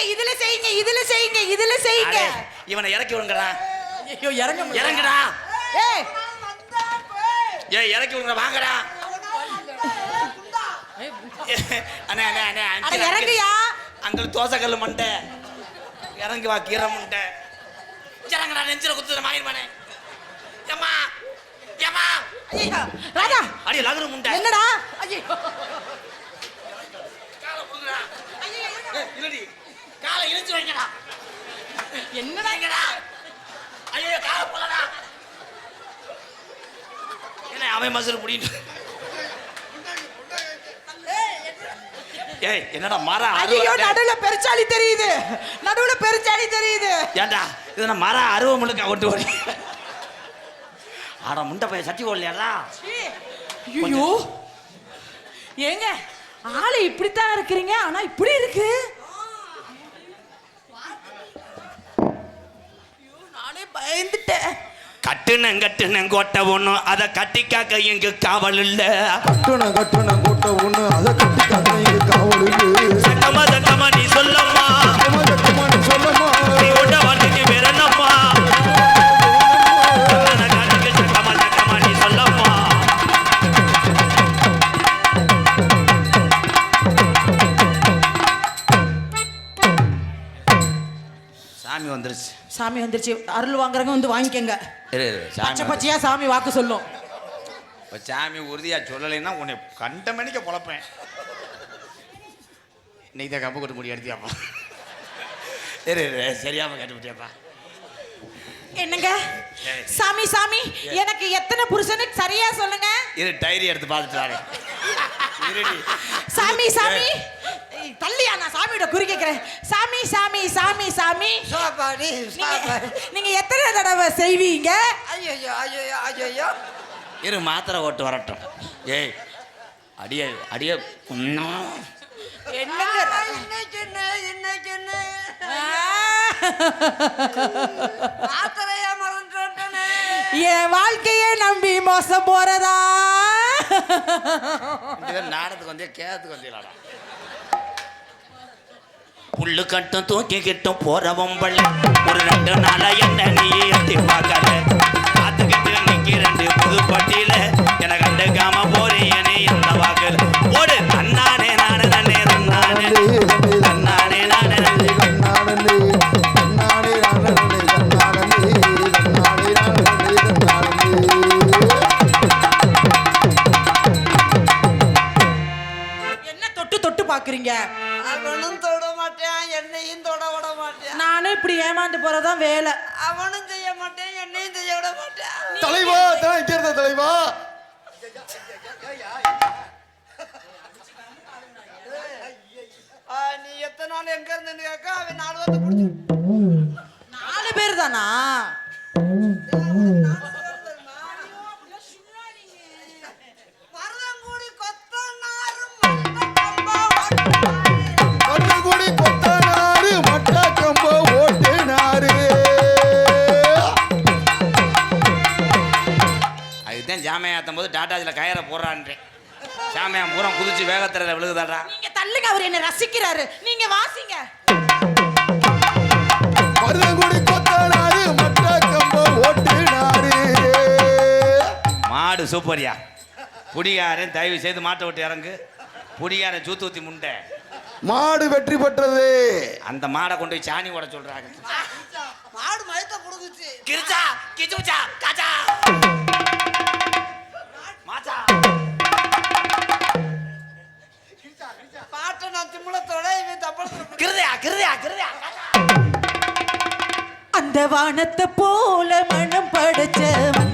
செய்யுங்க இதுல செய்யுங்க இதுல செய்யுங்க இதுல செய்யுங்க. இவனை இறக்கி விடுங்கடா. ஐயோ இறங்க. இறங்குடா. ஏய் ஏய் இறக்கி விடுங்க வாங்கடா. அண்ணே அண்ணே அண்ணே இறங்குயா? அங்கிள் தோசைக்கல்லு மண்டை. இறங்கி வா கீரை மண்டை. இறங்கடா நெஞ்சில குத்துற மாயிருமானே ஐயோ ராஜா அடி லகுரு முண்டை. என்னடா? ஐயோ காலை புடுங்கடா ஏய், இல்லடி காலை இழுத்து வைங்கடா என்னடா வைங்கடா ஐயோ காலை போலடா என்ன அவன் மசூர் புடிட்டு ஏய் என்னடா மர ஐயோ நடுவுல பெருச்சாளி தெரியுது. நடுவுல பெருச்சாளி தெரியுது. ஏண்டா இது மர அருவ முழுக்க ஒட்டு ஓடி ஆடா முண்டை பையன் சட்டி ஓடலையாடா ஐயோ. ஏங்க ஆளு இப்படித்தான் இருக்கிறீங்க ஆனா இப்படி இருக்கு. ஐயோ, நானே பயந்துட்டேன். கட்டுனங் கட்டுனங் கோட்டை அதை கட்டிக்காக்க எங்க காவல் இல்ல? கட்டுன கட்டுன சாமி வந்துருச்சு. சாமி வந்துருச்சு. அருள் வாங்குறவங்க வந்து வாங்கிக்கங்க. இரு, இரு, சாமி பச்சை பச்சையா சாமி வாக்கு சொல்லும். இப்போ சாமி உறுதியாக சொல்லலைன்னா உன்னை கண்ட மணிக்க பொழப்பேன். இன்னைக்கு தான் கம்பு கொட்டு முடி எடுத்தியாப்பா. இரு இரு, சரியாம கட்டுப்பிட்டியாப்பா என்னங்க? சாமி சாமி எனக்கு எத்தனை புருஷனு சரியா சொல்லுங்க. இரு டைரி எடுத்து பார்த்துட்டு வரேன் இருடி சாமி. சாமி தள்ளியா நான் சாமியோட குறி கேட்கிறேன் சாமி சாமி சாமி சாமி. சாப்பாடு நீங்க சாப்பாடு. நீங்க எத்தனை தடவை செய்வீங்க? ஐயோ ஐயோ ஐயோ இரு மாத்திரை ஓட்டு வரட்டும். ஏய் அடியே அடியே என்னங்க. மாத்திரையா மறந்துட்டேனே என் வாழ்க்கையே நம்பி மோசம் போறதா? இந்த நாடத்துக்கு வந்தே கேத்துக்கு வந்தீங்களாடா புல்லு கட்டும் தூக்கி கிட்டும் போறவன் பள்ளி ஒரு ரெண்டு நாளா என்ன நீ எட்டி பார்க்கல பார்த்துக்கிட்டு நிக்கி ரெண்டு புது பட்டியல. என கண்டுக்காம போறீங்க எந்த வாக்குல? ஓடு தன்னானே நானே நன்னே தன்னானே தன்னானே நானே என்ன தொட்டு தொட்டு பாக்குறீங்க அவனும் தொட மாட்டான் என்னையும் தொட விட மாட்டான். நானும் இப்படி ஏமாந்து போறதான் வேலை. அவனும் செய்ய மாட்டேன் என்னையும் செய்ய விட மாட்டான். தலைவா தான் கேர்த தலைவா. ஆ, நீ எத்தனை நாள் எங்க இருந்துன்னு கேட்க அவன் நாலு வாரத்தை பிடிச்சி அதுதான் ஜாமையா ஆத்தும் போது டாட்டாஜில் கயரை போடுறான்றேன் ஜாமையா பூரா குதிச்சு வேகத்திரையில் விழுகுதாடா. நீங்க தள்ளுங்க அவர் என்ன ரசிக்கிறாரு. நீங்க வாசிங்க. மாடு சூப்பரியா. புடிகாரன் தயவு செய்து மாட்டை விட்டு இறங்கு. புடிகாரன் சூத்து ஊத்தி முண்டை. மாடு வெற்றி பெற்றது. அந்த மாடை கொண்டு போய் சாணி ஓட சொல்றாங்க. மாடு மயத்தை புடுங்குச்சு. கிரிச்சா கிச்சுச்சா காச்சா. வானத்தை போல மனம் படைச்சவன்.